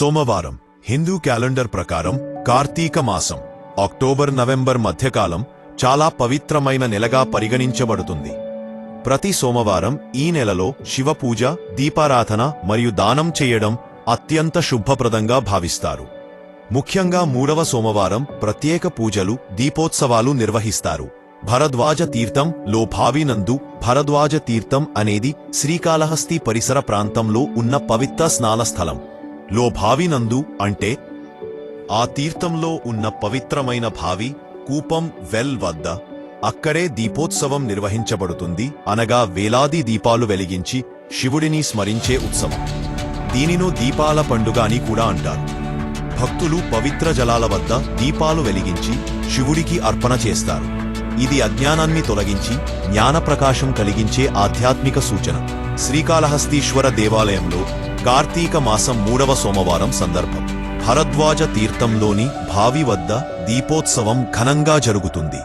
సోమవారం హిందూ క్యాలెండర్ ప్రకారం కార్తీక మాసం అక్టోబర్ నవంబర్ మధ్యకాలం చాలా పవిత్రమైన నెలగా పరిగణించబడుతుంది. ప్రతి సోమవారం ఈ నెలలో శివపూజ దీపారాధన మరియు దానం చేయడం అత్యంత శుభప్రదంగా భావిస్తారు. ముఖ్యంగా మూడవ సోమవారం ప్రత్యేక పూజలు దీపోత్సవాలు నిర్వహిస్తారు. భరద్వాజ తీర్థం లో భావినందు భరద్వాజ తీర్థం అనేది శ్రీకాళహస్తి పరిసర ప్రాంతంలో ఉన్న పవిత్ర స్నాన స్థలం లో భావినందు అంటే ఆ తీర్థంలో ఉన్న పవిత్రమైన భావి కూపం వెల్ వద్ద అక్కడే దీపోత్సవం నిర్వహించబడుతుంది. అనగా వేలాది దీపాలు వెలిగించి శివుడిని స్మరించే ఉత్సవం. దీనిను దీపాల పండుగ అని కూడా అంటారు. భక్తులు పవిత్ర జలాల వద్ద దీపాలు వెలిగించి శివుడికి అర్పణ చేస్తారు. ఇది అజ్ఞానాన్ని తొలగించి జ్ఞానప్రకాశం కలిగించే ఆధ్యాత్మిక సూచన. శ్రీకాళహస్తీశ్వర దేవాలయంలో కార్తీక మాసం మూడవ సోమవారం సందర్భం. భరద్వాజ తీర్థంలోని భావి వద్ద దీపోత్సవం ఘనంగా జరుగుతుంది.